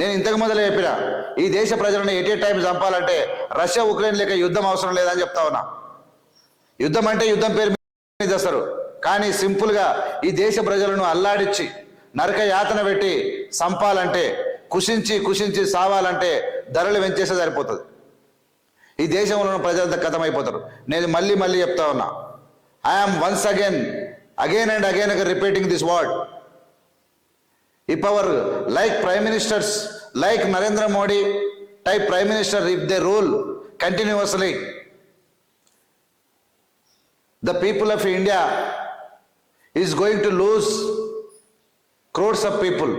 నేను ఇంతకు మొదలు చెప్పిన ఈ దేశ ప్రజలను ఎట్ ఏ టైం చంపాలంటే రష్యా ఉక్రెయిన్ లేక యుద్ధం అవసరం లేదని చెప్తా ఉన్నా. యుద్ధం అంటే యుద్ధం పేరు మీద చేస్తారు. కానీ సింపుల్గా ఈ దేశ ప్రజలను అల్లాడిచ్చి నరక యాతన పెట్టి చంపాలంటే కుషించి కుషించి సావాలంటే ధరలు పెంచేస్తే సరిపోతుంది. ఈ దేశంలో ఉన్న ప్రజలంతా కథమైపోతారు. నేను మళ్ళీ మళ్ళీ చెప్తా ఉన్నా. I'm once again again and again repeating this word if our like prime ministers like Narendra Modi type prime minister if they rule continuously the people of India is going to lose crores of people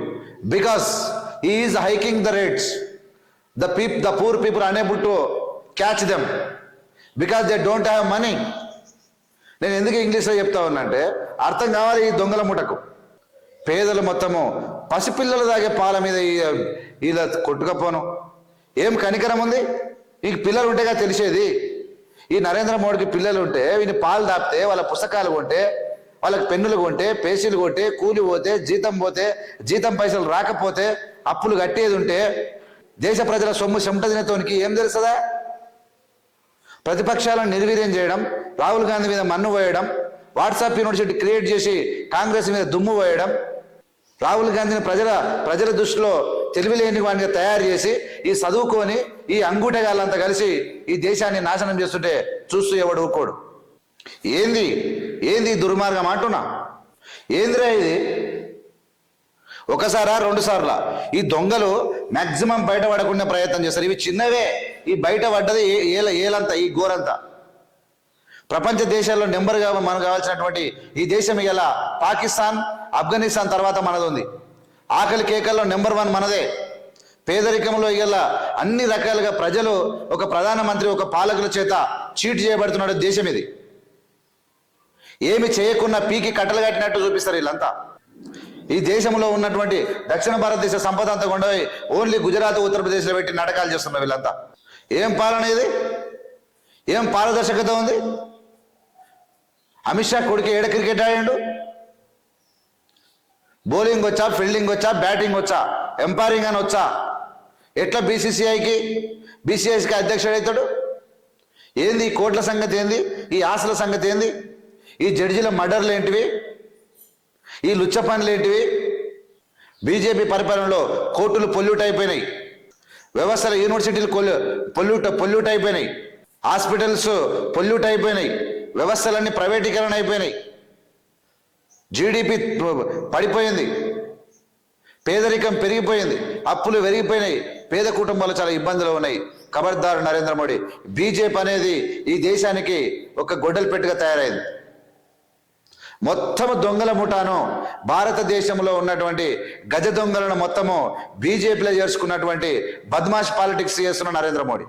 because is hiking the rates the peep the poor people unable to catch them because they don't have money నేను ఎందుకు ఇంగ్లీష్లో చెప్తా ఉన్నా అంటే అర్థం కావాలి ఈ దొంగల ముటకు పేదలు మొత్తము పసిపిల్లలు తాగే పాల మీద ఇలా కొట్టుకపోను. ఏం కనికరం ఉంది? ఈ పిల్లలు ఉంటేగా తెలిసేది. ఈ నరేంద్ర మోడీకి పిల్లలు ఉంటే వీని పాలు దాపితే వాళ్ళ పుస్తకాలు కొంటే వాళ్ళకి పెన్నులు కొంటే పేసీలు కొంటే కూలి పోతే జీతం పోతే జీతం పైసలు రాకపోతే అప్పులు కట్టేది ఉంటే దేశ ప్రజల సొమ్ము చెమట తినేతోనికి ఏం తెలుస్తుందా? ప్రతిపక్షాలను నిర్వీర్యం చేయడం రాహుల్ గాంధీ మీద మన్ను పోయడం వాట్సాప్ యూనివర్సిటీ క్రియేట్ చేసి కాంగ్రెస్ మీద దుమ్ము పోయడం రాహుల్ గాంధీని ప్రజల ప్రజల దృష్టిలో తెలివిలేని వాడిని తయారు చేసి ఈ చదువుకొని ఈ అంగూటగాళ్ళంతా కలిసి ఈ దేశాన్ని నాశనం చేస్తుంటే చూస్తూ ఎవడు ఊకోడు ఏంది? ఏంది దుర్మార్గం అంటున్నా? ఏందిరా ఇది? ఒకసారా రెండు సార్లా ఈ దొంగలు మ్యాక్సిమం బయట పడకుండా ప్రయత్నం చేస్తారు. ఇవి చిన్నవే. ఈ బయట పడ్డది ఏ- ఏల ఏలంతా ఈ గోరంతా. ప్రపంచ దేశాల్లో నెంబర్గా మనకు కావాల్సినటువంటి ఈ దేశం ఇలా పాకిస్తాన్ ఆఫ్ఘనిస్తాన్ తర్వాత మనది ఉంది. ఆకలి కేకల్లో నెంబర్ వన్ మనదే. పేదరికంలో ఇలా అన్ని రకాలుగా ప్రజలు ఒక ప్రధానమంత్రి ఒక పాలకుల చేత చీట్ చేయబడుతున్నాడు దేశం ఇది. ఏమి చేయకుండా పీకి కట్టలు కట్టినట్టు చూపిస్తారు వీళ్ళంతా. ఈ దేశంలో ఉన్నటువంటి దక్షిణ భారతదేశ సంపద అంతా కొండపోయి ఓన్లీ గుజరాత్ ఉత్తరప్రదేశ్లో పెట్టి నాటకాలు చేస్తున్నారు వీళ్ళంతా. ఏం పాలన ఇది? ఏం పారదర్శకత ఉంది? అమిత్ షా కొడుకు ఏడ క్రికెట్ ఆడాడు? బౌలింగ్ వచ్చా ఫీల్డింగ్ వచ్చా బ్యాటింగ్ వచ్చా ఎంపైరింగ్ అని వచ్చా? ఎట్లా బీసీసీఐకి? బీసీఐకి అధ్యక్షుడు అవుతాడు? ఏంది ఈ కోట్ల సంగతి ఏంది? ఈ ఆశల సంగతి ఏంది? ఈ జడ్జిల మర్డర్లు ఏంటివి? ఈ లుచ్చ పనులు ఏంటివి? బీజేపీ పరిపాలనలో కోర్టులు పొల్యూట్ అయిపోయినాయి. వ్యవస్థల యూనివర్సిటీలు పొల్యూట్ పొల్యూట్ అయిపోయినాయి. హాస్పిటల్స్ పొల్యూట్ అయిపోయినాయి. వ్యవస్థలన్నీ ప్రైవేటీకరణ అయిపోయినాయి. జీడిపి పడిపోయింది. పేదరికం పెరిగిపోయింది. అప్పులు పెరిగిపోయినాయి. పేద కుటుంబాలు చాలా ఇబ్బందులు ఉన్నాయి. ఖబర్దారు నరేంద్ర మోడీ బీజేపీ అనేది ఈ దేశానికి ఒక గొడ్డలు పెట్టుగా తయారైంది. మొత్తం దొంగల ముఠాను భారతదేశంలో ఉన్నటువంటి గజ దొంగలను మొత్తము బీజేపీలో చేర్చుకున్నటువంటి బద్మాష్ పాలిటిక్స్ చేస్తున్న నరేంద్ర మోడీ.